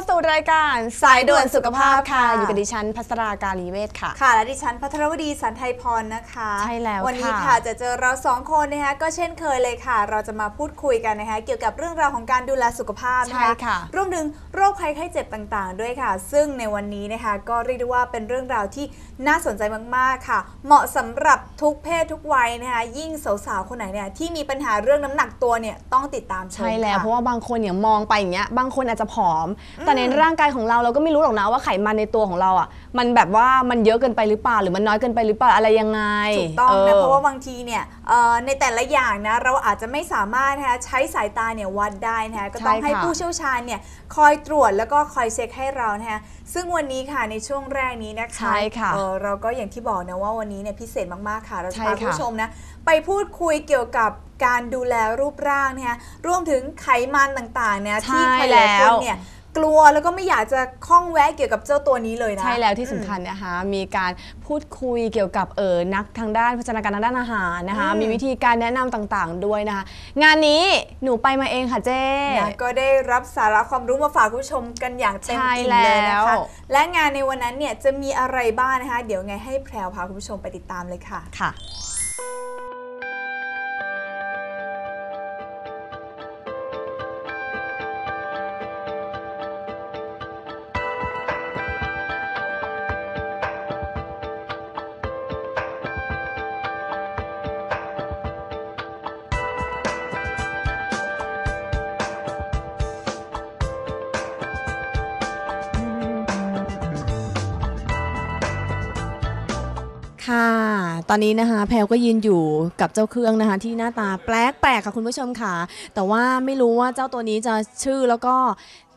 hasta รับเข้าสู่รายการสายด่วนสุขภาพค่ะ อยู่กับดิฉันพัสราการีเวทค่ะ ค่ะ และดิฉันพัทรวดีสันไทยพรนะคะ ใช่แล้ววันนี้ค่ะค่ะจะเจอเราสองคนนะคะก็เช่นเคยเลยค่ะ เราจะมาพูดคุยกันนะคะเกี่ยวกับเรื่องราวของการดูแลสุขภาพนะใช่คะค่ะรวมถึงโรคภัยไข้เจ็บต่างๆ ด้วยค่ะ ซึ่งในวันนี้นะคะก็เรียกได้ว่าเป็นเรื่องราวที่น่าสนใจมากๆค่ะ เหมาะสำหรับทุกเพศทุกวัยนะคะยิ่งสาวๆคนไหนเนี่ยที่มีปัญหาเรื่องน้ำหนักตัวเนี่ยต้องติดตามชมใช่แล้วค่เพราะว่าบางคนเนี่ยมองไปอย่างเงี้ยบางคนอาจจะผอมแต่ในร่างกายของเราเราก็ไม่รู้หรอกนะว่าไขมันในตัวของเราอะ มันแบบว่ามันเยอะเกินไปหรือเปล่าหรือมันน้อยเกินไปหรือเปล่าอะไรยังไงถูกต้องอนะอเพราะว่าบางทีเนี่ยเอ่อในแต่ละอย่างนะเราอาจจะไม่สามารถนะคะใช้สายตาเนี่ยวัดได้นะคะก็ต้องใช่ค่ะให้ผู้เชี่ยวชาญเนี่ยคอยตรวจแล้วก็คอยเช็คให้เรานะคะซึ่งวันนี้ค่ะในช่วงแรกนี้นะคะใช่ค่ะเอ่อเราก็อย่างที่บอกนะว่าวันนี้เนี่ยพิเศษมากๆค่ะเราจะใช่พาค่ะคุณผู้ชมนะไปพูดคุยเกี่ยวกับการดูแลรูปร่างนะคะรวมถึงไขมันต่างๆเนี่ยที่ใช่ใครหลายคแล้นวเนี่ย กลัวแล้วก็ไม่อยากจะคล้องแวะเกี่ยวกับเจ้าตัวนี้เลยนะ ใช่แล้วที่สำคัญนะคะมีการพูดคุยเกี่ยวกับเออนักทางด้านพัฒนาการทางด้านอาหารนะคะ อืม มีวิธีการแนะนำต่างๆด้วยนะคะ งานนี้หนูไปมาเองค่ะเจ๊ นะก็ได้รับสาระความรู้มาฝากคุณผู้ชมกันอย่างเต็มใช่อิ่มเลยนะคะแล้วและงานในวันนั้นเนี่ยจะมีอะไรบ้างนะคะ เดี๋ยวไงให้แพรวพาคุณผู้ชมไปติดตามเลยค่ะ ค่ะ ค่ะ ตอนนี้นะคะ แพลวก็ยืนอยู่กับเจ้าเครื่องนะคะ ที่หน้าตาแปลกแปลกค่ะคุณผู้ชมค่ะ แต่ว่าไม่รู้ว่าเจ้าตัวนี้จะชื่อแล้วก็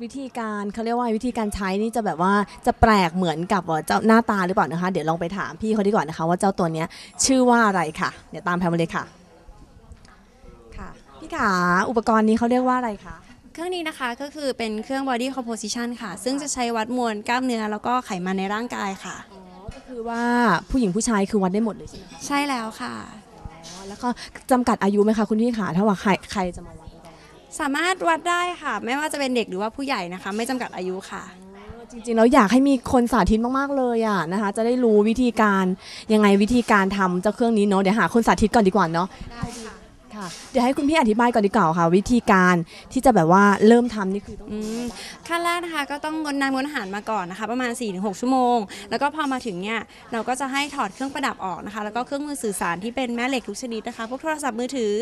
วิธีการเขาเรียกว่าวิธีการใช้นี่จะแบบว่าจะแปลกเหมือนกับเจ้าหน้าตาหรือเปล่านะคะ เดี๋ยวลองไปถามพี่เขาดีกว่านะคะ ว่าเจ้าตัวเนี้ยชื่อว่าอะไรค่ะ เดี๋ยวตามแพลวมาเลยค่ะค่ะ พี่ขาอุปกรณ์นี้เขาเรียกว่าอะไรคะเครื่องนี้นะคะก็คือเป็นเครื่อง body composition ค่ะ ซึ่งจะใช้วัดมวลกล้ามเนื้อแล้วก็ไขมันในร่างกายค่ะ คือว่าผู้หญิงผู้ชายคือวัดได้หมดเลยใช่ไหมคะใช่แล้วค่ะ อ๋อแล้วก็จำกัดอายุไหมคะคุณพี่ขาถ้าว่าใครใครจะมาวัดได้สามารถวัดได้ค่ะ ไม่ว่าจะเป็นเด็กหรือว่าผู้ใหญ่นะคะ ไม่จำกัดอายุค่ะจริงๆแล้วอยากให้มีคนสาธิตมากๆเลยอะนะคะ จะได้รู้วิธีการยังไงวิธีการทำเจ้าเครื่องนี้เนาะเดี๋ยวหาคนสาธิตก่อนดีกว่าเนาะได้ค่ะ ค่ะเดี๋ยวให้คุณพี่อธิบายก่อนดีกว่าค่ะ วิธีการที่จะแบบว่าเริ่มทำนี่คือต้อง อืมขั้นแรกนะคะก็ต้องงดน้ำงดอาหารมาก่อนนะคะ ประมาณ 4-6 ชั่วโมง แล้วก็พอมาถึงเนี่ยเราก็จะให้ถอดเครื่องประดับออกนะคะ แล้วก็เครื่องมือสื่อสารที่เป็นแม่เหล็กทุกชนิดนะคะพวกโทรศัพท์มือถือ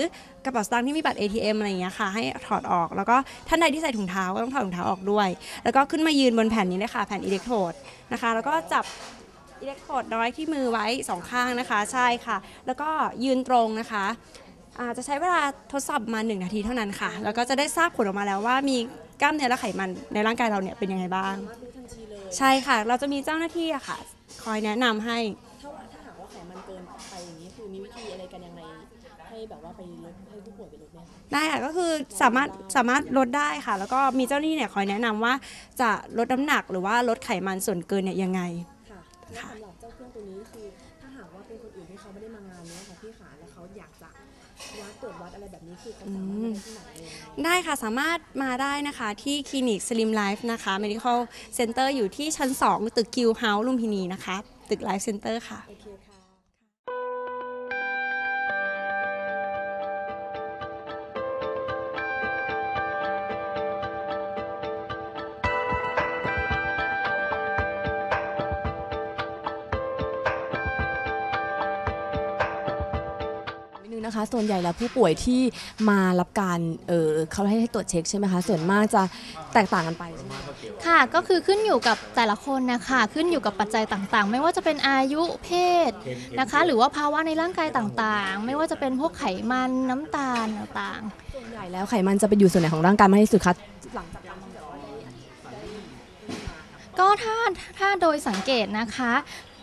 กระเป๋าสตางค์ที่มีบัตร ATM อะไรอย่างเงี้ยค่ะให้ถอดออกแล้วก็ท่านใดที่ใส่ถุงเท้าก็ต้องถอดถุงเท้าออกด้วย แล้วก็ขึ้นมายืนบนแผ่นนี้เลยค่ะแผ่นอิเล็กโทรดนะคะ แล้วก็จับ อิเล็กโทรดน้อยที่มือไว้สองข้างนะคะ ใช่ค่ะ แล้วก็ยืนตรงนะคะ อาจจะใช้เวลาทดสอบประมาณหนึ่งนาทีเท่านั้นค่ะ แล้วก็จะได้ทราบผลออกมาแล้วว่ามีกล้ามเนื้อและไขมันในร่างกายเราเนี่ยเป็นยังไงบ้าง ใช่ค่ะ เราจะมีเจ้าหน้าที่อะค่ะ คอยแนะนำให้ ถ้าถ้าหากว่าไขมันเกินไปอย่างนี้คือมีวิธีอะไรกันยังไงให้แบบว่าไปลดให้ผู้ป่วยไปลดไหมคะได้ค่ะก็คือสามารถสามารถลดได้ค่ะ แล้วก็มีเจ้าหน้าที่เนี่ยคอยแนะนำว่าจะลดน้ำหนักหรือว่าลดไขมันส่วนเกินเนี่ยยังไง ค่ะแล้วสำหรับ ได้ค่ะสามารถมาได้นะคะที่คลินิก Slim Life นะคะ Medical Center อยู่ที่ชั้น 2 ตึก Q House ลุมพินีนะคะ ตึก Life Center ค่ะ งนะคะ ส่วนใหญ่แล้วผู้ป่วยที่มารับการเออเขาให้ให้ตรวจเช็คใช่ไหมคะ ส่วนมากจะแตกต่างกันไปใช่ไหมคะค่ะ ก็คือขึ้นอยู่กับแต่ละคนนะคะขึ้นอยู่กับปัจจัยต่างๆ ไม่ว่าจะเป็นอายุเพศนะคะ หรือว่าภาวะในร่างกายต่างๆ ไม่ว่าจะเป็นพวกไขมันน้ำตาลต่างส่วนใหญ่แล้วไขมันจะไปอยู่ส่วนไหนของร่างกายมากที่สุดคะหลังจากการทำแบบว่านี้ๆก็ถ้าถ้าโดยสังเกตนะคะ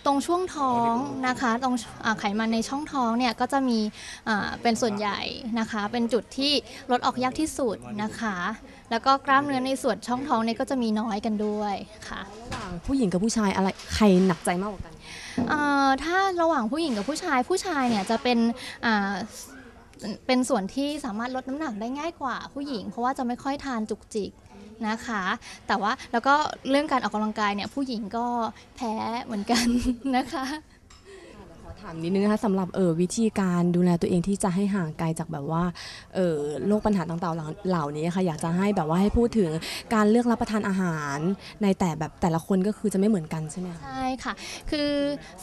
ตรงช่วงท้องนะคะตรงอ่าไขมันในช่องท้องเนี่ยก็จะมีอ่าเป็นส่วนใหญ่นะคะ เป็นจุดที่ลดออกยากที่สุดนะคะ แล้วก็กล้ามเนื้อในส่วนช่องท้องเนี่ยก็จะมีน้อยกันด้วยค่ะระหว่างผู้หญิงกับผู้ชายอะไรใครหนักใจมากกว่ากันเอ่อถ้าระหว่างผู้หญิงกับผู้ชายผู้ชายเนี่ยจะเป็นอ่าเป็นส่วนที่สามารถลดน้ำหนักได้ง่ายกว่าผู้หญิง เพราะว่าจะไม่ค่อยทานจุกจิก นะคะ แต่ว่าแล้วก็เรื่องการออกกำลังกายเนี่ยผู้หญิงก็แพ้เหมือนกันนะคะ ถามนิดนึงนะคะสำหรับเออวิธีการดูแลตัวเองที่จะให้ห่างไกลจากแบบว่าเออโรคปัญหาต่างๆเหล่าเหล่านี้ค่ะอยากจะให้แบบว่าให้พูดถึงการเลือกรับประทานอาหารในแต่แบบแต่ละคนก็คือจะไม่เหมือนกันใช่ไหมคะ ใช่ค่ะ คือ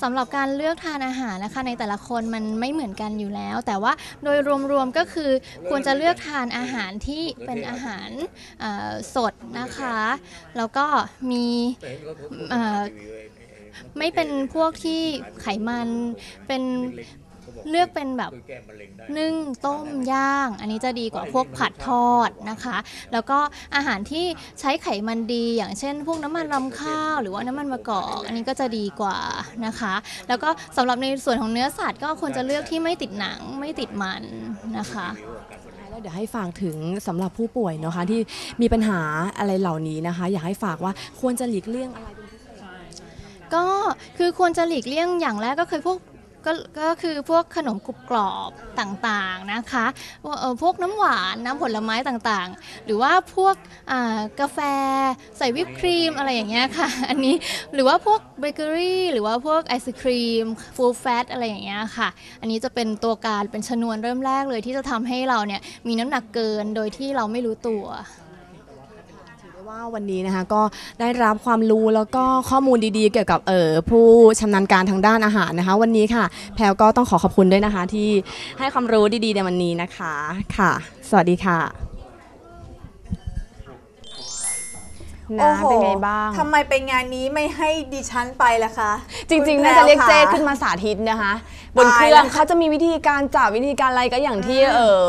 สำหรับการเลือกทานอาหารนะคะ ในแต่ละคนมันไม่เหมือนกันอยู่แล้ว แต่ว่าโดยรวมๆก็คือควรจะเลือกทานอาหารที่เป็นอาหารเอ่อสดนะคะ แล้วก็มีเอ่อ ไม่เป็นพวกที่ไขมันเป็นเลือกเป็นแบบนึ่งต้มย่าง อันนี้จะดีกว่าพวกผัดทอดนะคะ แล้วก็อาหารที่ใช้ไขมันดีอย่างเช่น พวกน้ำมันรำข้าว หรือว่าน้ำมันมะกอกอันนี้ก็จะดีกว่านะคะ แล้วก็สำหรับในส่วนของเนื้อสัตว์ก็ควรจะเลือกที่ไม่ติดหนังไม่ติดมันนะคะแล้วเดี๋ยวให้ฝากถึงสำหรับผู้ป่วยนะคะที่มีปัญหาอะไรเหล่านี้นะคะ อยากให้ฝากว่าควรจะหลีกเลี่ยงอะไร ก็คือควรจะหลีกเลี่ยงอย่างแรกก็คือพวกก็ก็คือพวกขนมกรุบกรอบต่างๆนะคะเออพวกน้ำหวานน้ำผลไม้ต่างๆ หรือว่าพวกอ่ากาแฟใส่วิปครีมอะไรอย่างเงี้ยค่ะ อันนี้หรือว่าพวกเบเกอรี่หรือว่าพวกไอศครีมฟูลแฟตอะไรอย่างเงี้ยค่ะ อันนี้จะเป็นตัวการเป็นชนวนเริ่มแรกเลยที่จะทำให้เราเนี่ยมีน้ำหนักเกินโดยที่เราไม่รู้ตัว ว่าวันนี้นะคะก็ได้รับความรู้แล้วก็ข้อมูลดีๆ เกี่ยวกับเออผู้ชำนาญการทางด้านอาหารนะคะ วันนี้ค่ะ แพลวก็ต้องขอขอบคุณด้วยนะคะ ที่ให้ความรู้ดีๆในวันนี้นะคะค่ะ สวัสดีค่ะโอ้นะโหเป็นไงบ้าง ทำไมไปงานนี้ไม่ให้ดิฉันไปล่ะคะ จริงคุๆณน่าจะเรียกแพเจวค่ะขึ้นมาสาธิตนะคะ บนตายเครื่อแล้งวเขาจะมีวิธีการจับวิธีการอะไรก็อย่างที่อ่าเออ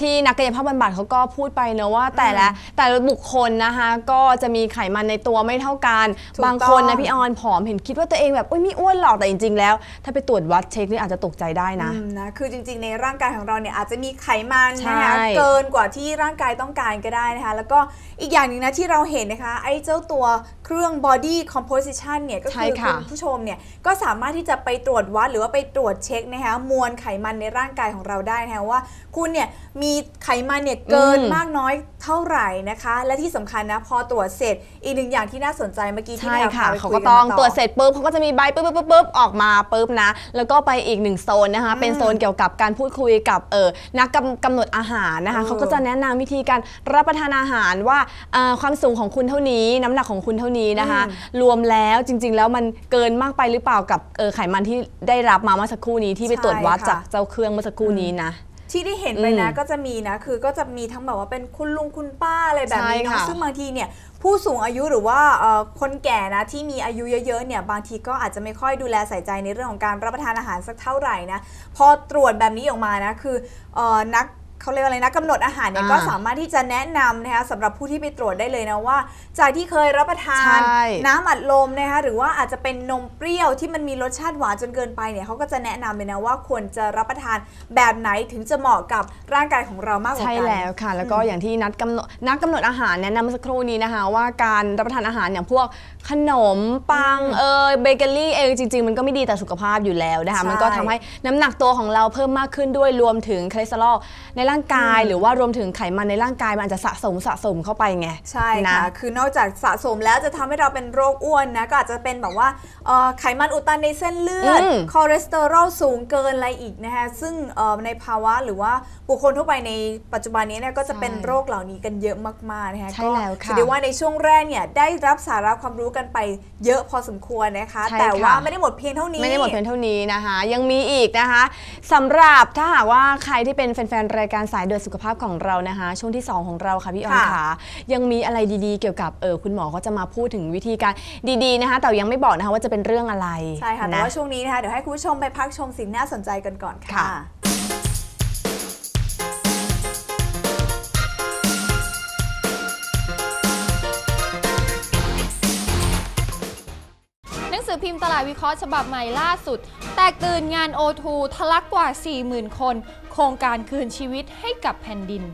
ที่นักกายภาพบำบัดเขาก็พูดไปเนอะว่า แต่ละแต่ละบุคคลนะคะก็จะมีไขมันในตัวไม่เท่ากัน ถูกบางคนต้นะองพี่ออนผอมเห็นคิดว่าตัวเองแบบอุ้ยไม่อ้วนหรอกแต่จริง ๆ แล้ว ถ้าไปตรวจวัดเช็คนี่อาจจะตกใจได้นะ อืมนะคือจริงๆ ในร่างกายของเราเนี่ยอาจจะมีไขมันใช่นะคะเกินกว่าที่ร่างกายต้องการก็ได้นะคะ แล้วก็อีกอย่างหนึ่งนะที่เราเห็นนะคะ ไอ้เจ้าตัวเครื่อง body composition เนี่ยก็ใช่คือค่ะคุณผู้ชมเนี่ยก็สามารถที่จะไปตรวจวัดหรือว่าไปตรวจเช็คนะคะมวลไขมันในร่างกายของเราได้นะคะว่า คุณเนี่ยมีไขมันเนี่ยเกินมากน้อยเท่าไหร่นะคะ และที่สำคัญนะพอตรวจเสร็จอีกหนึ่งอย่างที่น่าสนใจเมื่อกี้ที่ใช่แพรค่ะพไปเขาคุก็ยนต้องมาตรวจเสร็จปุ๊บเขาก็จะมีใบปุ๊บปุ๊บปุ๊บปุ๊บออกมาปุ๊บนะ แล้วก็ไปอีกหนึ่งโซนนะคะ เป็นโซนเกี่ยวกับการพูดคุยกับเออนักกำกำหนดอาหารนะคะเออเขาก็จะแนะนำวิธีการรับประทานอาหารว่าเอ่อความสูงของคุณเท่านี้ น้ำหนักของคุณเท่านี้นะคะ รวมแล้วจริง ๆ แล้วมันเกินมากไปหรือเปล่ากับเออไขมันที่ได้รับมาเมื่อสักครู่นี้ที่ไปตรวจวัดใช่ค่ะจากเจ้าเครื่องเมื่อสักครู่นี้นะที่ได้เห็นไปนะอืมก็จะมีนะ คือก็จะมีทั้งแบบว่าเป็นคุณลุงคุณป้าอะไรแบบนี้ใช่เนาะค่ะซึ่งบางทีเนี่ยผู้สูงอายุหรือว่าเอ่อคนแก่นะที่มีอายุเยอะๆเนี่ยบางทีก็อาจจะไม่ค่อยดูแลใส่ใจในเรื่องของการรับประทานอาหารสักเท่าไหร่นะพอตรวจแบบนี้ออกมานะคือเอ่อนัก เขาเรียกว่าอะไรนะกำหนดอาหารเนี่ยอ่าก็สามารถที่จะแนะนำนะคะสำหรับผู้ที่ไปตรวจได้เลยนะว่า จากที่เคยรับประทาน ใช่ น้ำอัดลมนะคะหรือว่าอาจจะเป็นนมเปรี้ยวที่มันมีรสชาติหวานจนเกินไปเนี่ยเขาก็จะแนะนำเลยนะว่าควรจะรับประทานแบบไหนถึงจะเหมาะกับร่างกายของเรามากกว่าใช่กัน แล้วค่ะ แล้วก็อย่างที่นัดกำหนดนักกำหนดอาหารแนะนำเมื่อสักครู่นี้นะคะ ว่าการรับประทานอาหารอย่างพวกขนมปังเอยเบเกอรี่เองจริง ๆ มันก็ไม่ดีต่อสุขภาพอยู่แล้วนะคะ ใช่ มันก็ทำให้น้ำหนักตัวของเราเพิ่มมากขึ้นด้วยรวมถึงคอเลสเตอรอลในร่างกาย หรือว่ารวมถึงไขมันในร่างกายมันอาจจะสะสมสะสมเข้าไปไงใช่นะค่ะคือนอกจากสะสมแล้วจะทำให้เราเป็นโรคอ้วนนะก็อาจจะเป็นแบบว่าเอ่อไขมันอุดตันในเส้นเลือดอืมคอเลสเตอรอลสูงเกินอะไรอีกนะคะซึ่งเอ่อในภาวะหรือว่าบุคคลทั่วไปในปัจจุบันนี้เนี่ยก็จะเป็นโรคเหล่านี้กันเยอะมากๆนะคะใช่แล้วค่ะก็ถือได้ว่าในช่วงแรกเนี่ยได้รับสาระความรู้กันไปเยอะพอสมควรนะคะใช่แต่ค่ะว่าไม่ได้หมดเพียงเท่านี้ไม่ได้หมดเพียงเท่านี้นะคะ ยังมีอีกนะคะสำหรับถ้าหากว่าใครที่เป็นแฟนๆรายการสายเดือดสุขภาพของเรานะคะ ช่วงที่ 2 ของเราค่ะพี่ออนค่ะค่ะ ยังมีอะไรดีๆ เกี่ยวกับเออคุณหมอเขาจะมาพูดถึงวิธีการดีๆนะคะ แต่ยังไม่บอกนะคะว่าจะเป็นเรื่องอะไรใช่ค่ะแต่นะว่าช่วงนี้นะคะเดี๋ยวให้คุณผู้ชมไปพักชมสิ่งน่าสนใจกันก่อนค่ะ พิมพ์ตลาดวิเคราะห์ฉบับใหม่ล่าสุด แตกตื่นงาน O2 ทะลักกว่า 40,000 คน โครงการคืนชีวิตให้กับแผ่นดิน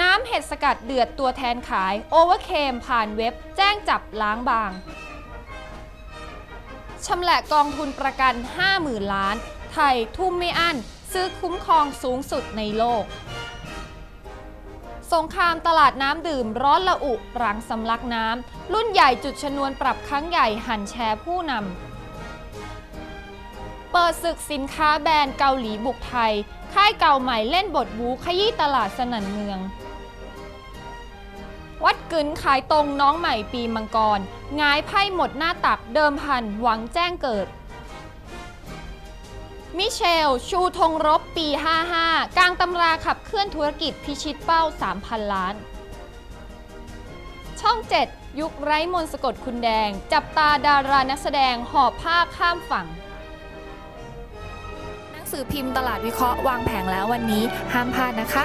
น้ำเห็ดสกัดเดือดตัวแทนขายโอเวอร์เคมผ่านเว็บ แจ้งจับล้างบางชำแหละกองทุนประกัน 50,000 ล้าน ไทยทุ่มไม่อั้น ซื้อคุ้มครองสูงสุดในโลก สงครามตลาดน้ำดื่มร้อนละอุรังสำลักน้ำ รุ่นใหญ่จุดชนวนปรับครั้งใหญ่หันแชร์ผู้นำ เปิดศึกสินค้าแบรนด์เกาหลีบุกไทย ค่ายเก่าใหม่เล่นบทบูขยี้ตลาดสนั่นเมือง วัดกึนขายตรงน้องใหม่ปีมังกร งายไพ่หมดหน้าตักเดิมพันหวังแจ้งเกิด มิเชล ชูธงรบปี 55 กลางตำราขับเคลื่อนธุรกิจพิชิตเป้า 3,000 ล้าน ช่อง 7 ยุคไร้มนสะกดคุณแดง จับตาดารานักแสดงหอบผ้าข้ามฝั่ง หนังสือพิมพ์ตลาดวิเคราะห์วางแผงแล้ววันนี้ ห้ามพลาดนะคะ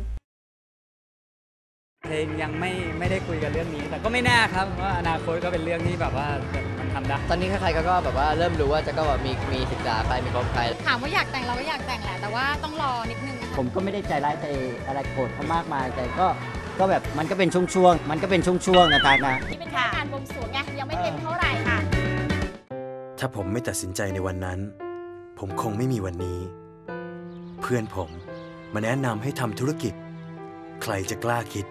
เพ ลงยังไม่ไม่ได้คุยกันเรื่องนี้ แต่ก็ไม่แน่ครับว่าอนาคตก็เป็นเรื่องที่แบบว่ามันทำได้ ตอนนี้ใครๆก็ก็แบบว่าเริ่มรู้ว่าจะก็แบบมีมีศึกษาใครมีคบใคร ถามว่าอยากแต่งเราก็อยากแต่งแหละ แต่ว่าต้องรอนิดนึงผมก็ไม่ได้ใจร้ายใจอะไรโกรธเขามากมายแต่ก็ก็แบบมันก็เป็นช่วงๆมันก็เป็นช่วงๆนะตานะ นี่เป็นแค่การบวงสรวงไงยังไม่เต็มเท่าไหร่ค่ะ ถ้าผมไม่ตัดสินใจในวันนั้น ผมคงไม่มีวันนี้ เพื่อนผมมาแนะนำให้ทำธุรกิจ ใครจะกล้าคิด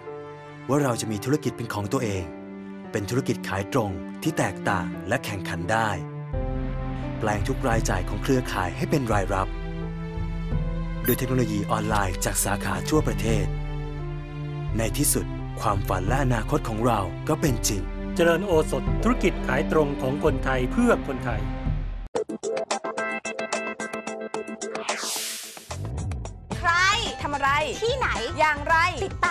ว่าเราจะมีธุรกิจเป็นของตัวเอง เป็นธุรกิจขายตรงที่แตกต่างและแข่งขันได้ แปลงทุกรายจ่ายของเครือข่ายให้เป็นรายรับ โดยเทคโนโลยีออนไลน์จากสาขาทั่วประเทศ ในที่สุดความฝันและอนาคตของเราก็เป็นจริง เจริญโอสถธุรกิจขายตรงของคนไทยเพื่อคนไทย ใครทำอะไร ที่ไหน อย่างไร ติดตาม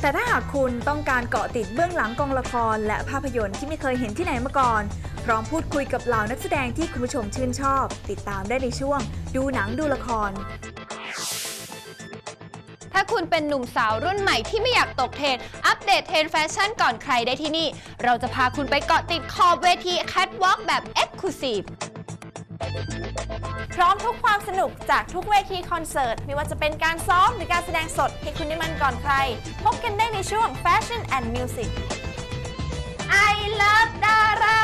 แต่ถ้าหากคุณต้องการเกาะติดเบื้องหลังกองละคร และภาพยนตร์ที่ไม่เคยเห็นที่ไหนมาก่อน พร้อมพูดคุยกับเหล่านักแสดงที่คุณผู้ชมชื่นชอบ ติดตามได้ในช่วง ดูหนังดูละคร ถ้าคุณเป็นหนุ่มสาวรุ่นใหม่ที่ไม่อยากตกเทรนด์อัปเดตเทรนด์แฟชั่นก่อนใครได้ที่นี่ เราจะพาคุณไปเกาะติดขอบเวทีแคทวอล์กแบบ Exclusive พร้อมทุกความสนุกจากทุกเวทีคอนเสิร์ต ไม่ว่าจะเป็นการซ้อมหรือการแสดงสดให้คุณได้มันก่อนใคร พบกันได้ในช่วง Fashion and Music I love Dara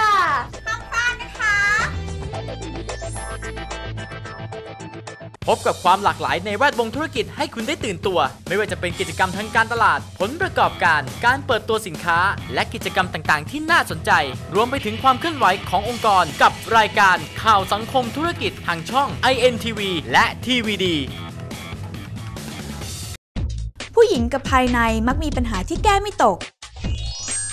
พบกับความหลากหลายในแวดวงธุรกิจให้คุณได้ตื่นตัว ไม่ว่าจะเป็นกิจกรรมทางการตลาด ผลประกอบการ การเปิดตัวสินค้า และกิจกรรมต่างๆ ที่น่าสนใจ รวมไปถึงความเคลื่อนไหวขององค์กร กับรายการข่าวสังคมธุรกิจทางช่อง INTV และ TVD ผู้หญิงกับภายในมักมีปัญหาที่แก้ไม่ตก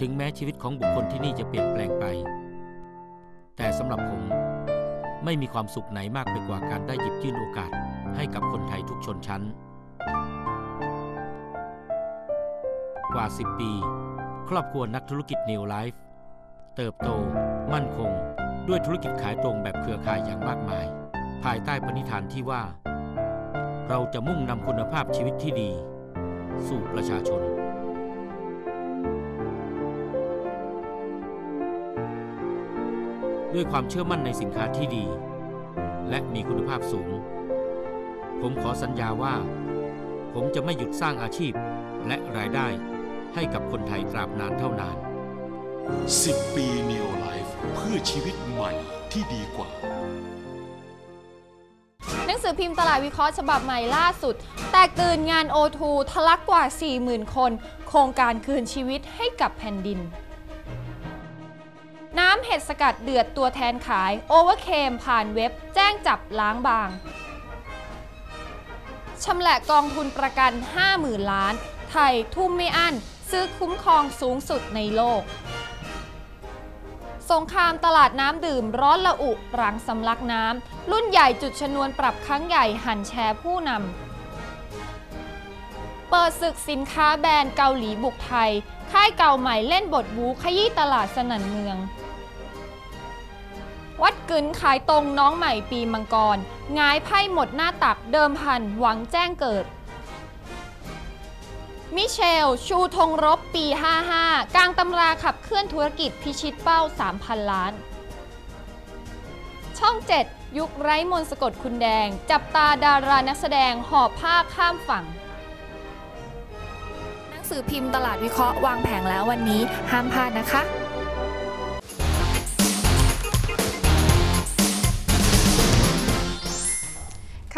ถึงแม้ชีวิตของบุคคลที่นี่จะเปลี่ยนแปลงไป แต่สำหรับผมไม่มีความสุขไหนมากไปกว่าการได้หยิบยื่นโอกาสให้กับคนไทยทุกชนชั้น กว่า 10 ปี ครอบครัวนักธุรกิจ New Life เติบโต มั่นคง ด้วยธุรกิจขายตรงแบบเครือข่ายอย่างมากมาย ภายใต้ปณิธานที่ว่า เราจะมุ่งนำคุณภาพชีวิตที่ดี สู่ประชาชน ด้วยความเชื่อมั่นในสินค้าที่ดี และมีคุณภาพสูง ผมขอสัญญาว่า ผมจะไม่หยุดสร้างอาชีพและรายได้ให้กับคนไทยตราบนานเท่านาน 10 ปี Neo Life เพื่อชีวิตใหม่ที่ดีกว่า หนังสือพิมพ์ตลาดวิเคราะห์ฉบับใหม่ล่าสุด แตกตื่นงาน O2 ทะลักกว่า 40,000 คน โครงการคืนชีวิตให้กับแผ่นดิน น้ำเห็ดสกัดเดือดตัวแทนขายโอเวอร์เคมผ่านเว็บ แจ้งจับล้างบางชำละกองทุนประกัน 50,000 ล้าน ไทยทุ่มไม่อั้น ซื้อคุ้มครองสูงสุดในโลก สงครามตลาดน้ำดื่มร้อนละอุรังสำลักน้ำ รุ่นใหญ่จุดชนวนปรับครั้งใหญ่หันแชร์ผู้นำ เปิดศึกสินค้าแบรนด์เกาหลีบุกไทย ค่ายเก่าใหม่เล่นบทบูขยี้ตลาดสนั่นเมือง วัดกึนขายตรงน้องใหม่ปีมังกรงายไพ่หมดหน้าตักเดิมพันหวังแจ้งเกิด มิเชล ชูธงรบปี 55 กลางตำราขับเคลื่อนธุรกิจพิชิตเป้า 3,000 ล้าน ช่อง 7 ยุคไร้มนต์สะกดคุณแดง จับตาดารานักแสดงหอบผ้าข้ามฝั่งหนังสือพิมพ์ตลาดวิเคราะห์วางแผงแล้ววันนี้ ห้ามพลาดนะคะ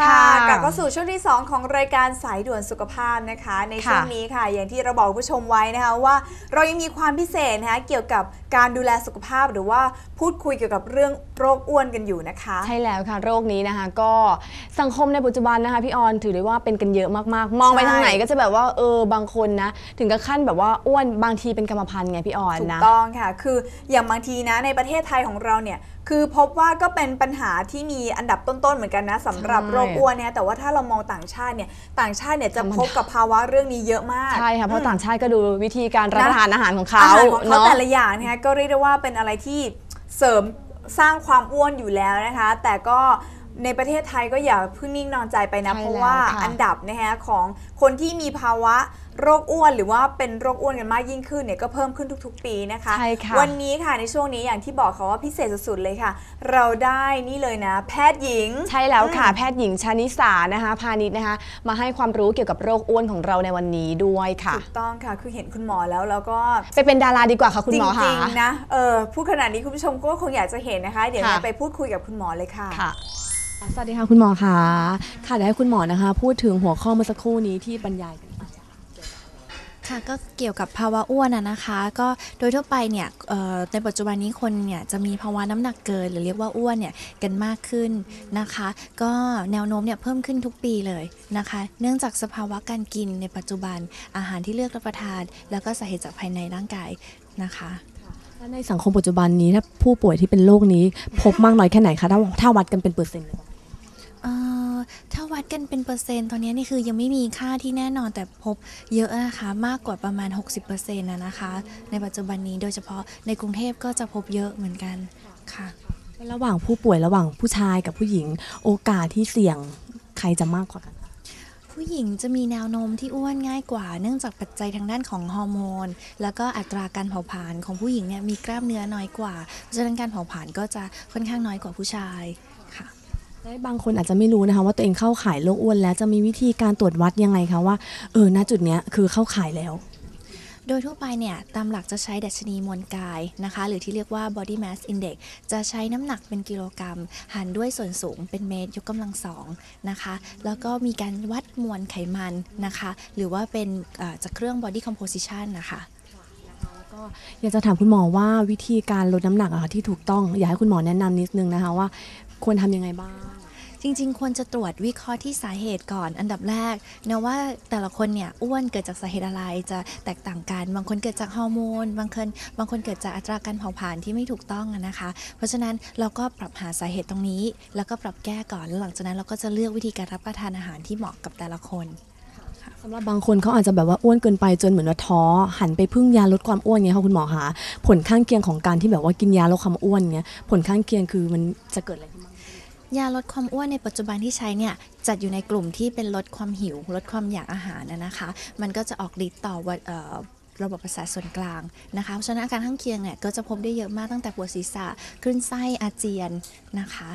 ค่ะค่ะกลับเข้าสู่ช่วงที่ 2 ของรายการสายด่วนสุขภาพนะคะ ในค่ะช่วงนี้ค่ะ อย่างที่เราบอกคุณผู้ชมไว้นะคะว่า เรายังมีความพิเศษนะคะเกี่ยวกับการดูแลสุขภาพหรือว่าพูดคุยเกี่ยวกับเรื่องโรคอ้วนกันอยู่นะคะ ใช่แล้วค่ะ โรคนี้นะคะ ก็สังคมในปัจจุบันนะคะพี่ออนถือได้ว่าเป็นกันเยอะมากๆ มองไปใช่ทางไหนก็จะแบบว่าเออบางคนนะถึงกับขั้นแบบว่าอ้วนบางทีเป็นกรรมพันธุ์ไงพี่ออนถูกนะต้องค่ะ คืออย่างบางทีนะในประเทศไทยของเราเนี่ย คือพบว่าก็เป็นปัญหาที่มีอันดับต้นๆเหมือนกันนะสำหรับใช่โรคอ้วนเนี่ยแต่ว่าถ้าเรามองต่างชาติเนี่ยต่างชาติเนี่ยจะพบกับภาวะเรื่องนี้เยอะมากใช่ค่ะเพราะต่างชาติก็ดูวิธีการรับนะประทานอาหารของเขาอาหารของเขาเนาะแต่ละอย่างนะคะก็เรียกได้ว่าเป็นอะไรที่เสริมสร้างความอ้วนอยู่แล้วนะคะ แต่ก็ ในประเทศไทยก็อย่าเพิ่งนิ่งนอนใจไปนะ ใช่เพราะว่าแล้วค่ะอันดับนะคะของคนที่มีภาวะโรคอ้วนหรือว่าเป็นโรคอ้วนกันมากยิ่งขึ้นเนี่ยก็เพิ่มขึ้นทุกๆ ปีนะคะ ใช่ค่ะวันนี้ค่ะในช่วงนี้อย่างที่บอกค่ะว่าพิเศษสุดๆเลยค่ะ เราได้นี่เลยนะ แพทย์หญิง ใช่แล้วค่ะอืมแพทย์หญิงชานิสานะคะพาณิชย์นะคะ มาให้ความรู้เกี่ยวกับโรคอ้วนของเราในวันนี้ด้วยค่ะ ถูกต้องค่ะ คือเห็นคุณหมอแล้วแล้วก็ไปเป็นดาราดีกว่าค่ะคุณหมอจค่ะริงๆนะ เออพูดขนาดนี้คุณผู้ชมก็คงอยากจะเห็นนะคะ เดี๋ยวค่ะเนี่ยไปพูดคุยกับคุณหมอเลยค่ะ ค่ะ สวัสดีค่ะคุณหมอค่ะค่ะเดี๋ยวให้คุณหมอนะคะ พูดถึงหัวข้อเมื่อสักครู่นี้ที่บรรยายกันค่ะก็เกี่ยวกับภาวะอ้วนอะนะคะ ก็โดยทั่วไปเนี่ยเอ่อในปัจจุบันนี้คนเนี่ยจะมีภาวะน้ำหนักเกิน หรือเรียกว่าอ้วนเนี่ยกันมากขึ้นนะคะ ก็แนวโน้มเนี่ยเพิ่มขึ้นทุกปีเลยนะคะ เนื่องจากสภาวะการกินในปัจจุบันอาหารที่เลือกรับประทาน แล้วก็สาเหตุจากภายในร่างกายนะคะและในสังคมปัจจุบันนี้ถ้าผู้ป่วยที่เป็นโรคนี้พบมากน้อยแค่ไหนคะถ้าถ้าวัดกันเป็นเปอร์เซ็นต์เลยเอ่อ ถ้าวัดกันเป็นเปอร์เซ็นต์ตอนนี้นี่คือยังไม่มีค่าที่แน่นอนแต่พบเยอะนะคะมากกว่าประมาณ 60%นะนะคะ ในปัจจุบันนี้โดยเฉพาะในกรุงเทพก็จะพบเยอะเหมือนกันค่ะ ระหว่างผู้ป่วยระหว่างผู้ชายกับผู้หญิงโอกาสที่เสี่ยงใครจะมากกว่ากันผู้หญิงจะมีแนวโน้มที่อ้วนง่ายกว่า เนื่องจากปัจจัยทางด้านของฮอร์โมน แล้วก็อัตราการเผาผลาญของผู้หญิงเนี่ยมีกล้ามเนื้อน้อยกว่าเพราะฉะนั้นการเผาผลาญก็จะค่อนข้างน้อยกว่าผู้ชายค่ะ และบางคนอาจจะไม่รู้นะคะว่าตัวเองเข้าข่ายโรคอ้วนแล้วจะมีวิธีการตรวจวัดยังไงคะว่าเออณจุดเนี้ยคือเข้าข่ายแล้ว โดยทั่วไปเนี่ยตามหลักจะใช้ดัชนีมวลกายนะคะ หรือที่เรียกว่า body mass index จะใช้น้ำหนักเป็นกิโลกรัม หารด้วยส่วนสูงเป็นเมตรยกกำลังสองนะคะ แล้วก็มีการวัดมวลไขมันนะคะ หรือว่าเป็นเอ่อจากเครื่อง body composition นะคะอยากจะถามคุณหมอว่าวิธีการลดน้ำหนักอะค่ะที่ถูกต้อง อยากให้คุณหมอแนะนำนิดนึงนะคะว่าควรทำยังไงบ้าง จริง ๆ ควรจะตรวจวิเคราะห์ที่สาเหตุก่อนอันดับแรกนะว่าแต่ละคนเนี่ยอ้วนเกิดจากสาเหตุอะไรจะแตกต่างกัน บางคนเกิดจากฮอร์โมนบางคนบางคนเกิดจากอัตราการเผาผลาญที่ไม่ถูกต้องนะคะ เพราะฉะนั้นเราก็ปรับหาสาเหตุตรงนี้ แล้วก็ปรับแก้ก่อนแล้วหลังจากนั้นเราก็จะเลือกวิธีการรับประทานอาหารที่เหมาะกับแต่ละคนสำหรับบางคนเขาอาจจะแบบว่าอ้วนเกินไปจนเหมือนว่าท้อหันไปพึ่งยาลดความอ้วนเงี้ยค่ะคุณหมอคะผลข้างเคียงของการที่แบบว่ากินยาลดความอ้วนเงี้ยผลข้างเคียงคือมันจะเกิดอะไร ยาลดความอ้วนในปัจจุบันที่ใช้เนี่ยจัดอยู่ในกลุ่มที่เป็นลดความหิว ลดความอยากอาหารนะนะคะ มันก็จะออกฤทธิ์ต่อวัดเอ่อระบบประสาทส่วนกลางนะคะ เพราะฉะนั้นอาการข้างเคียงเนี่ยก็จะพบได้เยอะมากตั้งแต่ปวดศีรษะคลื่นไส้อาเจียนนะคะ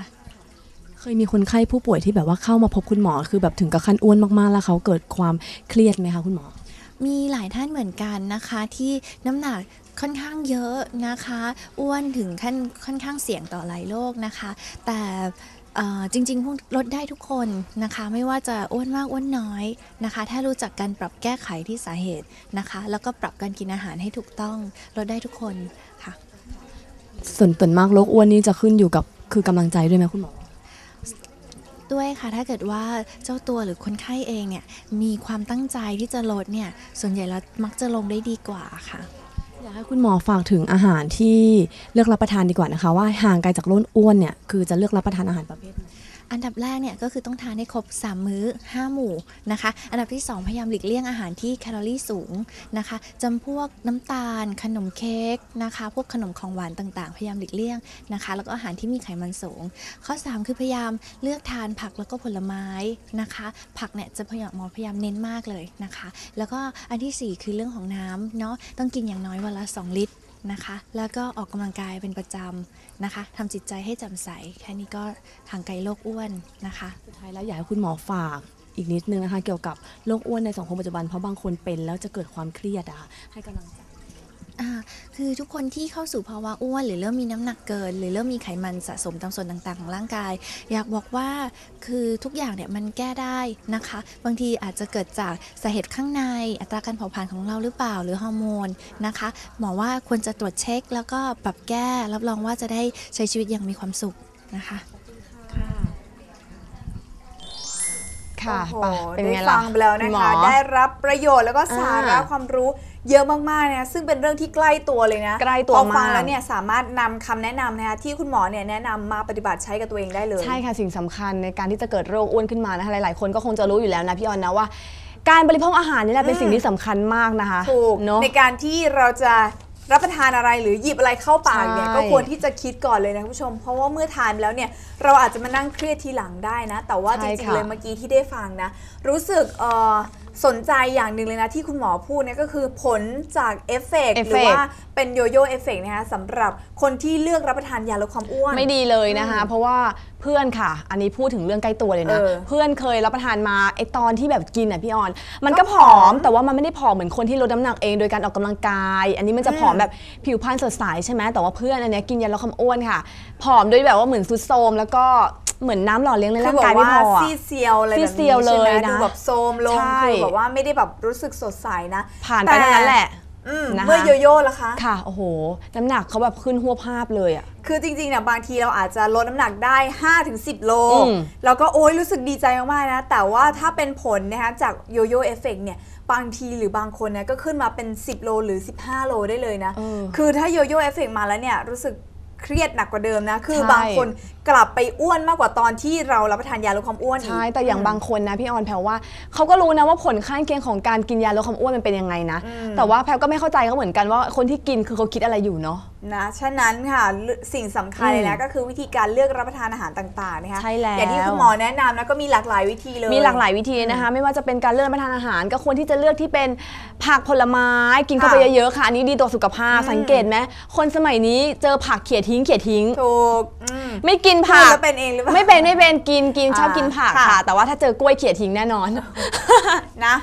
เคยมีคนไข้ผู้ป่วยที่แบบว่าเข้ามาพบคุณหมอคือแบบถึงกับขั้นอ้วนมากๆ แล้วเขาเกิดความเครียดไหมคะคุณหมอ มีหลายท่านเหมือนกันนะคะที่น้ำหนักค่อนข้างเยอะนะคะ อ้วนถึงขั้นค่อนข้างเสี่ยงต่อหลายโรคนะคะ แต่เอ่อ จริงๆพวกลดได้ทุกคนนะคะ ไม่ว่าจะอ้วนมากอ้วนน้อยนะคะ ถ้ารู้จักการปรับแก้ไขที่สาเหตุนะคะ แล้วก็ปรับการกินอาหารให้ถูกต้องลดได้ทุกคนค่ะ ส่วนส่วนมากโรคอ้วนนี่จะขึ้นอยู่กับคือกำลังใจด้วยไหมคุณหมอตด้วยค่ะถ้าเกิดว่าเจ้าตัวหรือคนไข้เองเนี่ยมีความตั้งใจที่จะลดเนี่ยส่วนใหญ่แล้วมักจะลงได้ดีกว่าค่ะ อยากให้คุณหมอฝากถึงอาหารที่เลือกรับประทานดีกว่านะคะ ว่าห่างไกลจากโรคอ้วนเนี่ยคือจะเลือกรับประทานอาหารประเภทไหน อันดับแรกเนี่ยก็คือต้องทานให้ครบ 3 มื้อ 5 หมู่นะคะ อันดับที่ 2 พยายามหลีกเลี่ยงอาหารที่แคลอรี่สูงนะคะจำพวกน้ำตาล ขนมเค้กนะคะ พวกขนมของหวานต่างๆ พยายามหลีกเลี่ยงนะคะ แล้วก็อาหารที่มีไขมันสูง ข้อ 3 คือพยายามเลือกทานผักแล้วก็ผลไม้นะคะ ผักเนี่ยจะพยายามหมอพยายามเน้นมากเลยนะคะ แล้วก็อันทีสี่4 คือเรื่องของน้ำเนาะต้องกินอย่างน้อยวันละ 2 ลิตร นะคะ แล้วก็ออกกำลังกายเป็นประจำนะคะทำจิตใจให้แจ่มใส แค่นี้ก็ห่างไกลโรคอ้วนนะคะสุดท้ายแล้วอยากให้คุณหมอฝากอีกนิดนึงนะคะ เกี่ยวกับโรคอ้วนในสังคมปัจจุบันเพราะบางคนเป็นแล้วจะเกิดความเครียดอะค่ะให้กำลังใจ อ่าคือทุกคนที่เข้าสู่ภาวะอ้วน หรือเริ่มมีน้ำหนักเกิน หรือเริ่มมีไขมันสะสมตามส่วนต่างๆของร่างกาย อยากบอกว่าคือทุกอย่างเนี่ยมันแก้ได้นะคะ บางทีอาจจะเกิดจากสาเหตุข้างในอัตราการเผาผลาญของเราหรือเปล่าหรือฮอร์โมนนะคะหมอว่าควรจะตรวจเช็ค แล้วก็ปรับแก้รับรองว่าจะได้ใช้ชีวิตอย่างมีความสุขนะคะ ค่ะโอ้โหไปเป็นได้ไงล่ะฟังไปแล้วคุนะณหมคะ อ ได้รับประโยชน์แล้วก็สาระอ่า ความรู้ เยอะมากๆนะซึ่งเป็นเรื่องที่ใกล้ตัวเลยนะใกล้ตัวพอฟังมากแล้วเนี่ยสามารถนำคำแนะนำนะคะที่คุณหมอเนี่ยแนะนำมาปฏิบัติใช้กับตัวเองได้เลย ใช่ค่ะสิ่งสำคัญในการที่จะเกิดโรคอ้วนขึ้นมานะคะหลายๆ คนก็คงจะรู้อยู่แล้วนะพี่ออนนะว่าการบริโภคอาหารนี่แหละเป็นสิ่งที่สำคัญมากนะคะถูกเนาะในการที่เราจะรับประทานอะไรหรือหยิบอะไรเข้าปากเนี่ยใช่ก็ควรที่จะคิดก่อนเลยนะคุณผู้ชม เพราะว่าเมื่อทานไปแล้วเนี่ยเราอาจจะมานั่งเครียดทีหลังได้นะ แต่ว่าจใช่ริงๆค่ะเลยเมื่อกี้ที่ได้ฟังนะ รู้สึกเอ่อ สนใจอย่างหนึ่งเลยนะที่คุณหมอพูดเนี่ยก็คือผลจากเอฟเฟกต์เอฟหเฟรืกต์อว่าเป็นโยโย่เอฟเฟกต์นะคะสำหรับคนที่เลือกรับประทานยาลดความอ้วน ไม่ดีเลยนะคะอืมเพราะว่าเพื่อนค่ะ อันนี้พูดถึงเรื่องใกล้ตัวเลยนะเออเพื่อนเคยรับประทานมาไอตอนที่แบบกินอะพี่ออน มันก็ก็ผผออมมแต่ว่ามันไม่ได้ผอมเหมือนคนที่ลดน้ำหนักเองโดยการออกกำลังกาย อันนี้มันจะอืมผอมแบบผิวพรรณสดใสใช่ไหมแต่ว่าเพื่อนอันเนี้ยกินยาลดความอ้วนค่ะ ผอมโดยแบบว่าเหมือนซุดโทรมแล้วก็ เหมือนน้ำหล่อเลี้ยงในคือร่างบอกกายไม่ว่าพออะ ซีดเซียวอะไรแบบซีนี้ดเซียวเลยใช่ไหมนะดูแบบโซมลงใช่ คือแบบว่าไม่ได้แบบรู้สึกสดใสนะผ่านไปเท่านั้นแหละ อืมนะคะ เมื่อโยโย่ล่ะคะ ค่ะ โอ้โห น้ำหนักเขาแบบขึ้นหัวภาพเลยอะคือจริงๆเนี่ยบางทีเราอาจจะลดน้ำหนักได้ 5-10 โล อืมแล้วก็โอ้ยรู้สึกดีใจมากๆนะ แต่ว่าถ้าเป็นผลนะคะจากโยโย่เอฟเฟกเนี่ย บางทีหรือบางคนเนี่ยก็ขึ้นมาเป็น 10 โลหรือ 15 โลได้เลยนะ เออคือถ้าโยโย่เอฟเฟกมาแล้วเนี่ยรู้สึกเครียดหนักกว่าเดิมนะ คือใช่บางคน กลับไปอ้วนมากกว่าตอนที่เรารับประทานยาลดความอ้วนอีก ใช่ แต่อย่างบางคนนะพี่ออนแพรว่าเขาก็รู้นะว่าผลข้างเคียงของการกินยาลดความอ้วนมันเป็นยังไงนะ อืม แต่ว่าแพรก็ไม่เข้าใจเขาเหมือนกันว่าคนที่กินคือเขาคิดอะไรอยู่เนาะ นะฉะนั้นค่ะเลือกสิ่งสำคัญเลยอืนะมก็คือวิธีการเลือกรับประทานอาหารต่างๆนะคะใช่แล้ว อย่างที่คุณหมอแนะนำนะก็มีหลากหลายวิธีเลย มีหลากหลายวิธีนะคะ ไม่ว่าจะเป็นการเลือกรับประทานอาหาร ก็ควรที่จะเลือกที่เป็นผักผลไม้กินเข้าไปค่ะเยอะๆค่ะ อันนี้ดีต่อสุขภาพ อืม สังเกตไหมคนสมัยนี้เจอผักเขี่ยทิ้งเขี่ยทิ้ง ถูกอืมไม่กินพูผัดกแล้วเป็นเองหรือเปล่า ไม่เป็นไม่เป็นกินกินชอบอ่ากินผักค่ะค่ะ แต่ว่าถ้าเจอกล้วยเขี่ยทิ้งแน่นอน นะ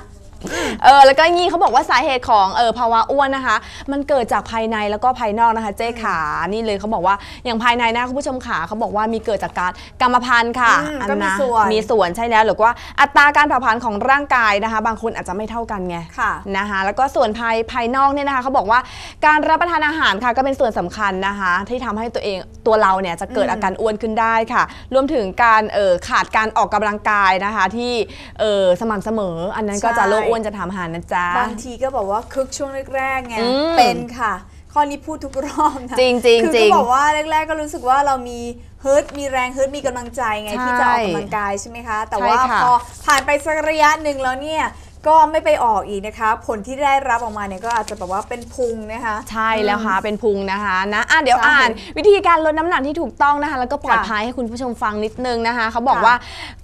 เออแล้วก็งี้เขาบอกว่าสาเหตุของเออภาวะอ้วนนะคะ มันเกิดจากภายในแล้วก็ภายนอกนะคะเจ๊ขานี่เลยเขาบอกว่าอย่างภายในนะคุณผู้ชมขาเขาบอกว่ามีเกิดจากการกรรมพันธุ์ค่ะอืมอันก็มีนะส่วน มีส่วนใช่แล้วหรือว่าอัตราการเผาผลาญของร่างกายนะคะ บางคนอาจจะไม่เท่ากันไง ค่ะ นะคะแล้วก็ส่วนภายภายนอกเนี่ยนะคะเขาบอกว่าการรับประทานอาหารค่ะก็เป็นส่วนสำคัญนะคะ ที่ทำให้ตัวเองตัวเราเนี่ยจะเกิดอืมอาการอ้วนขึ้นได้ค่ะ รวมถึงการเออขาดการออกกำลังกายนะคะที่เออสม่ำเสมอ อันนั้นก็จะใช่โรคอ้วนจะทำอาหารนะจ๊ะ บางทีก็บอกว่าคึกช่วงแรกๆไง อืมเป็นค่ะ ข้อนี้พูดทุกรอบนะจริงๆจริงคือก็บอกว่าแรก ๆ ก็รู้สึกว่าเรามีฮึดมีแรงฮึดมีกำลังใจไงใช่ที่จะออกกำลังกายใช่ไหมคะ แต่ใช่ว่าค่ะ พอผ่านไปสักระยะหนึ่งแล้วเนี่ย ก็ไม่ไปออกอีกนะคะ ผลที่ได้รับออกมาเนี่ยก็อาจจะแบบว่าเป็นพุงนะคะ ใช่แล้วค่ะ เป็นพุงนะคะนะอะเดี๋ยวใช่อ่าน วิธีการลดน้ำหนักที่ถูกต้องนะคะ แล้วก็ปลอดภัยให้คุณผู้ชมฟังนิดนึงนะคะ เขาบอกค่ะว่า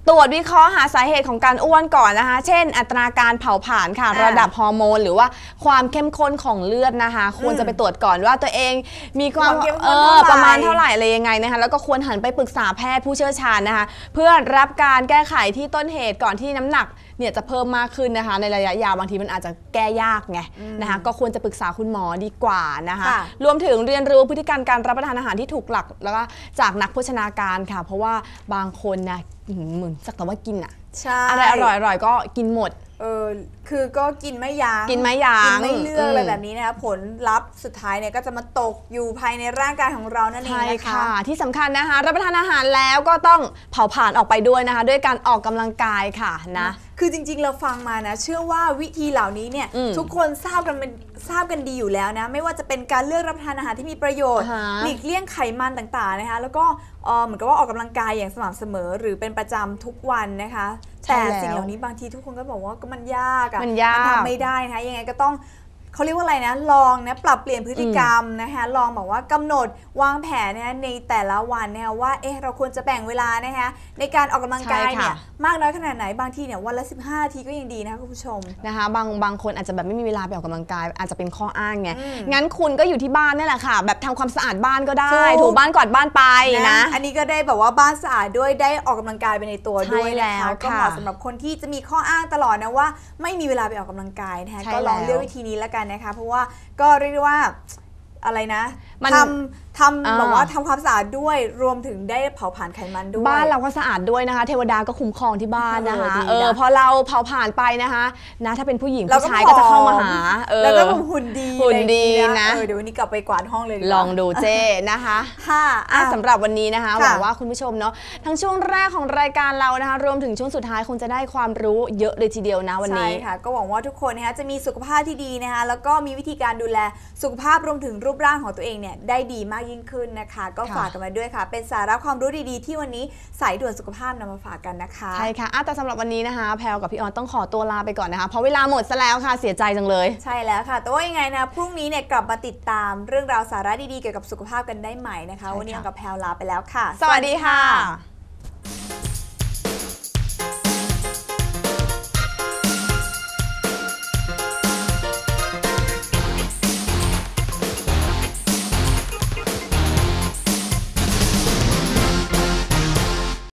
ตรวจวิเคราะห์หาสาเหตุของการอ้วนก่อนนะคะ เช่น อัตราการเผาผลาญค่ะอ่าระดับฮอร์โมน หรือว่าความเข้มข้นของเลือดนะคะ ควรจะไปตรวจก่อนว่าตัวเองมีความความเข้มข้นเออเท่าไหร่ประมาณเท่าไหร่อะไรยังไงนะคะ แล้วก็ควรหันไปปรึกษาแพทย์ผู้เชี่ยวชาญนะคะ เพื่อรับการแก้ไขที่ต้นเหตุก่อนที่น้ำหนัก เนี่ยจะเพิ่มมากขึ้นนะคะ ในระยะยาวบางทีมันอาจจะแก้ยากไงนะคะก็ควรจะปรึกษาคุณหมอดีกว่านะคะค่ะรวมถึงเรียนรู้พฤติกรรมการรับประทานอาหารที่ถูกหลักแล้วก็จากนักโภชนาการค่ะ เพราะว่าบางคนนะอื้อหือเหมือนสักแต่ว่ากินอะใช่อะไรอร่อยๆก็กินหมด เออคือก็กินไม่ยัง้ง กินไม่ยั้ง กินไม่เลือกอืมอะไรแบบนี้นะคะผลลัพธ์สุดท้ายเนี่ยก็จะมาตกอยู่ภายในร่างกายของเรานั่นเองใช่นะคะ ค่ะ ที่สำคัญนะคะ รับประทานอาหารแล้วก็ต้องเผาผลาญออกไปด้วยนะคะ ด้วยการออกกำลังกายค่ะนะ คือจริง ๆ เราฟังมานะ เชื่อว่าวิธีเหล่านี้เนี่ยอืมทุกคนทราบกันเป็นทราบกันดีอยู่แล้วนะ ไม่ว่าจะเป็นการเลือกรับประทานอาหารที่มีประโยชน์อ่าฮะ หลีกเลี่ยงไขมันต่างๆนะคะ แล้วก็เอ่อเหมือนกับว่าออกกำลังกายอย่างสม่ำเสมอหรือเป็นประจำทุกวันนะคะ ใช่แต่แล้วสิ่งเหล่านี้บางทีทุกคนก็บอกว่าก็มันยากอะมันยาก ทำไม่ได้นะคะยังไงก็ต้อง เขาเรียกว่าอะไรนะ ลองนะปรับเปลี่ยนพฤติกรรมนะคะลองบอกว่ากำหนดวางแผนนะคะในแต่ละวันนะคะว่าเอ๊ะเราควรจะแบ่งเวลานะคะในการออกกำลังกายใช่ค่ะเนี่ยมากน้อยขนาดไหนบางทีเนี่ยวันละ 15นาทีก็ยังดีนะคะคุณผู้ชมนะคะบางบางคนอาจจะแบบไม่มีเวลาไปออกกำลังกาย อาจจะเป็นข้ออ้างไงอืมงั้นคุณก็อยู่ที่บ้านนั่นแหละค่ะ แบบทำความสะอาดบ้านก็ได้ถูกถูบ้านกวาดบ้านไปนะ อันนี้ก็ได้แบบว่าบ้านสะอาดด้วยได้ออกกำลังกายไปในตัวใช่ด้วยนะแล้คะวก็ค่ะเหมาะสำหรับคนที่จะมีข้ออ้างตลอดนะว่า ไม่มีเวลาไปออกกำลังกายนะคะใช่ก็ลองแล้วเลือกวิธีนี้แล้วกันนะคะ เพราะว่าก็เรียกได้ว่าอะไรนะมัน ทำทำอ่า แบบว่าทำความสะอาดด้วยรวมถึงได้เผาผลาญไขมันด้วย บ้านเราก็สะอาดด้วยนะคะ เทวดาก็คุ้มครองที่บ้านนะคะ เออดีนะ เออพอเราเผาผ่านไปนะคะนะถ้าเป็นผู้หญิงเราผู้ก็ชายก็จะเข้ามาหาเออ แล้วก็แบบหุ่นดีหุ่นดีอะไรอย่างนะ เออเดี๋ยววันนี้กลับไปกวาดห้องเลยกว่าลองดูเจ้นะคะ ค่ะอะอะ สำหรับวันนี้นะคะค่ะหวังว่าคุณผู้ชมเนาะทั้งช่วงแรกของรายการเรานะคะ รวมถึงช่วงสุดท้ายคงจะได้ความรู้เยอะเลยทีเดียวนะวันนี้ ใช่ค่ะ ก็หวังว่าทุกคนนะคะจะมีสุขภาพที่ดีนะคะแล้วก็มีวิธีการดูแลสุขภาพรวมถึงรูปร่างของตัวเองเนี่ยได้ดีมากยิ่งขึ้นนะคะ ก็ค่ะฝากกันมาด้วยค่ะ เป็นสาระความรู้ดีๆ ที่วันนี้สายด่วนสุขภาพนำมาฝากกันนะคะใช่ค่ะอะแต่สำหรับวันนี้นะคะ แพลวกับพี่ออนต้องขอตัวลาไปก่อนนะคะ เพราะเวลาหมดซะแล้วค่ะเสียใจจังเลย ใช่แล้วค่ะแต่ว่ายังไงนะพรุ่งนี้เนี่ยกลับมาติดตามเรื่องราวสาระดีๆเกี่ยวกับสุขภาพกันได้ใหม่นะคะ วันนี้ออนกับแพลวลาไปแล้วค่ะ สวัสดีค่ะ